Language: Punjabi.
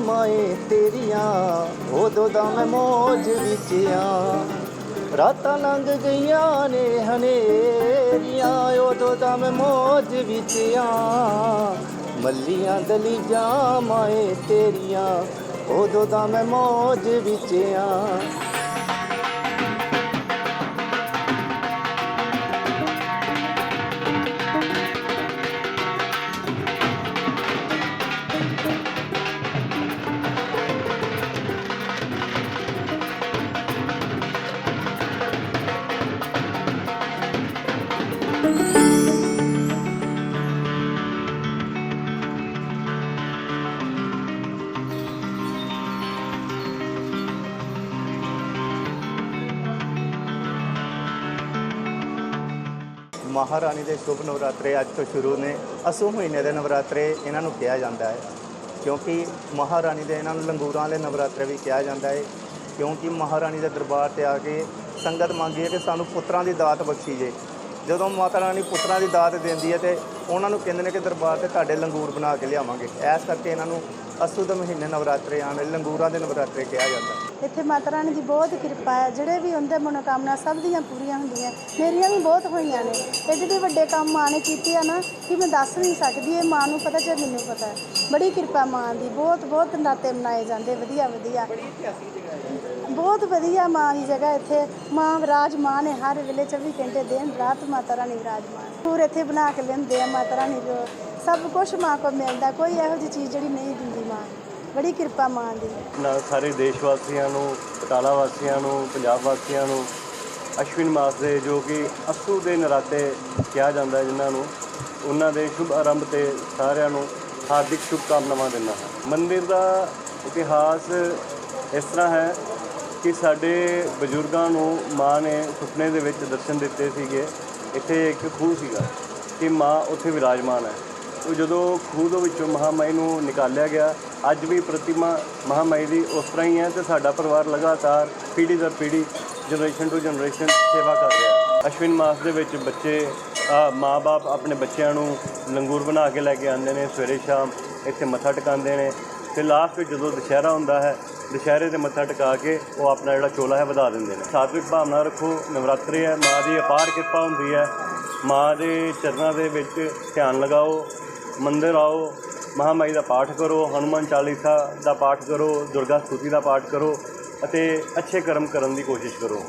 ਮਾਏ ਤੇਰੀਆਂ, ਉਦੋਂ ਦਾ ਮੈਂ ਮੋਜ ਵਿੱਚ ਆ। ਰਾਤਾਂ ਲੰਘ ਗਈਆਂ ਨੇ ਹਨੇਰੀਆਂ, ਉਦੋਂ ਦਾ ਮੈਂ ਮੋਜ ਵਿੱਚ ਆ। ਮੱਲੀਆਂ ਦਲੀਜਾਂ ਮਾਏ ਤੇਰੀਆਂ, ਉਦੋਂ ਦਾ ਮੈਂ ਮੋਜ ਵਿੱਚ ਆ। ਮਹਾਰਾਣੀ ਦੇ ਸ਼ੁਭ ਨਵਰਾਤਰੇ ਅੱਜ ਤੋਂ ਸ਼ੁਰੂ ਨੇ। ਅਸੂ ਮਹੀਨੇ ਦੇ ਨਵਰਾਤਰੇ ਇਹਨਾਂ ਨੂੰ ਕਿਹਾ ਜਾਂਦਾ ਹੈ। ਕਿਉਂਕਿ ਮਹਾਰਾਣੀ ਦੇ ਇਹਨਾਂ ਨੂੰ ਲੰਗੂਰਾਂ ਵਾਲੇ ਨਵਰਾਤਰੇ ਵੀ ਕਿਹਾ ਜਾਂਦਾ ਹੈ। ਕਿਉਂਕਿ ਮਹਾਰਾਣੀ ਦੇ ਦਰਬਾਰ ਤੇ ਆ ਕੇ ਸੰਗਤ ਮੰਗੀ ਹੈ ਕਿ ਸਾਨੂੰ ਪੁੱਤਰਾਂ ਦੀ ਦਾਤ ਬਖਸ਼ੀ ਜੇ। ਜਦੋਂ ਮਾਤਾ ਰਾਣੀ ਪੁੱਤਰਾਂ ਦੀ ਦਾਤ ਦਿੰਦੀ ਹੈ ਤੇ ਉਹਨਾਂ ਨੂੰ ਕਹਿੰਦੇ ਨੇ ਕਿ ਦਰਬਾਰ ਤੇ ਤੁਹਾਡੇ ਲੰਗੂਰ ਬਣਾ ਕੇ ਲਿਆਵਾਂਗੇ। ਇਸ ਕਰਕੇ ਇਹਨਾਂ ਨੂੰ ਅਸੂ ਦੇ ਮਹੀਨੇ ਨਵਰਾਤਰੇ ਆਣ ਲੰਗੂਰਾਂ ਦੇ ਨਵਰਾਤਰੇ ਕਿਹਾ ਜਾਂਦਾ। ਇੱਥੇ ਮਾਤਾ ਰਾਣੀ ਦੀ ਬਹੁਤ ਕਿਰਪਾ ਹੈ। ਜਿਹੜੇ ਵੀ ਹੁੰਦੇ ਮਨੋਕਾਮਨਾ ਸਭ ਦੀਆਂ ਪੂਰੀਆਂ ਹੁੰਦੀਆਂ। ਮੇਰੀਆਂ ਵੀ ਬਹੁਤ ਹੋਈਆਂ ਨੇ। ਇਹ ਜਿਹੜੇ ਵੱਡੇ ਕੰਮ ਮਾਂ ਨੇ ਕੀਤੇ ਆ ਨਾ ਕਿ ਮੈਂ ਦੱਸ ਨਹੀਂ ਸਕਦੀ। ਇਹ ਮਾਂ ਨੂੰ ਪਤਾ ਜਾਂ ਮੈਨੂੰ ਪਤਾ ਬੜੀ ਕਿਰਪਾ ਮਾਂ ਦੀ। ਬਹੁਤ ਬਹੁਤ ਨਾਤੇ ਮਨਾਏ ਜਾਂਦੇ। ਵਧੀਆ ਵਧੀਆ। ਬਹੁਤ ਵਧੀਆ ਮਾਂ ਦੀ ਜਗ੍ਹਾ ਇੱਥੇ। ਮਾਂ ਵਿਰਾਜਮਾਨ ਹੈ ਹਰ ਵੇਲੇ 24 ਘੰਟੇ ਦਿਨ ਰਾਤ ਮਾਤਾ ਰਾਣੀ ਵਿਰਾਜਮਾਨ। ਪੂਰੇ ਇੱਥੇ ਬਣਾ ਕੇ ਲੈਂਦੇ ਆ ਮਾਤਾ ਰਾਣੀ ਜੋ ਸਭ ਕੁਝ ਮਾਂ ਕੋ ਮਿਲਦਾ, ਕੋਈ ਇਹੋ ਜਿਹੀ ਚੀਜ਼ ਜਿਹੜੀ ਨਹੀਂ ਦਿੰਦੀ ਮਾਂ। ਬੜੀ ਕਿਰਪਾ ਮਾਂ ਦੀ। ਨਾਲ ਸਾਰੇ ਦੇਸ਼ ਵਾਸੀਆਂ ਨੂੰ, ਬਟਾਲਾ ਵਾਸੀਆਂ ਨੂੰ, ਪੰਜਾਬ ਵਾਸੀਆਂ ਨੂੰ, ਅਸ਼ਵਿਨ ਮਾਸ ਦੇ ਜੋ ਕਿ ਅਸੂ ਦੇ ਨਰਾਤੇ ਕਿਹਾ ਜਾਂਦਾ ਹੈ ਜਿਨ੍ਹਾਂ ਨੂੰ, ਉਹਨਾਂ ਦੇ ਸ਼ੁਭ ਆਰੰਭ ਤੇ ਸਾਰਿਆਂ ਨੂੰ ਹਾਰਦਿਕ ਸ਼ੁਭਕਾਮਨਾਵਾਂ ਦਿੰਦਾ ਹਾਂ। ਮੰਦਿਰ ਦਾ ਇਤਿਹਾਸ ਇਸ ਤਰ੍ਹਾਂ ਹੈ ਕਿ ਸਾਡੇ ਬਜ਼ੁਰਗਾਂ ਨੂੰ ਮਾਂ ਨੇ ਸੁਪਨੇ ਦੇ ਵਿੱਚ ਦਰਸ਼ਨ ਦਿੱਤੇ ਸੀਗੇ। ਇੱਥੇ ਇੱਕ ਖੂਹ ਸੀਗਾ ਕਿ ਮਾਂ ਉੱਥੇ ਵਿਰਾਜਮਾਨ ਹੈ। ਉਹ ਜਦੋਂ ਖੂਹ ਦੇ ਵਿੱਚੋਂ ਮਹਾਮਾਈ ਨੂੰ ਨਿਕਾਲਿਆ ਗਿਆ, ਅੱਜ ਵੀ ਪ੍ਰਤਿਮਾ ਮਹਾਮਾਈ ਦੀ ਉਸ ਤਰ੍ਹਾਂ ਹੀ ਹੈ ਤੇ ਸਾਡਾ ਪਰਿਵਾਰ ਲਗਾਤਾਰ ਪੀੜ੍ਹੀ ਦਰ ਪੀੜ੍ਹੀ ਜਨਰੇਸ਼ਨ ਟੂ ਜਨਰੇਸ਼ਨ ਸੇਵਾ ਕਰ ਰਿਹਾ ਹੈ। ਅਸ਼ਵਿਨ ਮਾਸ ਦੇ ਵਿੱਚ ਬੱਚੇ ਮਾਪੇ ਆਪਣੇ ਬੱਚਿਆਂ ਨੂੰ ਲੰਗੂਰ ਬਣਾ ਕੇ ਲੈ ਕੇ ਆਉਂਦੇ ਨੇ, ਸਵੇਰੇ ਸ਼ਾਮ ਇੱਥੇ ਮੱਥਾ ਟਿਕਾਉਂਦੇ ਨੇ ਤੇ ਲਾਸਟ ਵਿੱਚ ਜਦੋਂ ਦੁਸ਼ਹਿਰਾ ਹੁੰਦਾ ਹੈ ਦੁਸ਼ਹਿਰੇ ਤੇ ਮੱਥਾ ਟਿਕਾ ਕੇ ਉਹ ਆਪਣਾ ਜਿਹੜਾ ਚੋਲਾ ਹੈ ਵਧਾ ਦਿੰਦੇ ਨੇ। ਸਾਤਵਿਕ ਭਾਵਨਾ ਰੱਖੋ, ਨਵਰਾਤਰੀ ਹੈ, ਮਾਂ ਦੀ ਅਪਾਰ ਕਿਰਪਾ ਹੁੰਦੀ ਹੈ। ਮਾਂ ਦੇ ਚਰਨਾਂ ਦੇ ਵਿੱਚ ਧਿਆਨ ਲਗਾਓ, ਮੰਦਿਰ ਆਓ, ਮਹਾਮਾਈ ਦਾ ਪਾਠ ਕਰੋ, ਹਨੂਮਾਨ ਚਾਲੀਸਾ ਦਾ ਪਾਠ ਕਰੋ, ਦੁਰਗਾ ਸਤੂਤੀ ਦਾ ਪਾਠ ਕਰੋ ਅਤੇ ਅੱਛੇ ਕਰਮ ਕਰਨ ਦੀ ਕੋਸ਼ਿਸ਼ ਕਰੋ।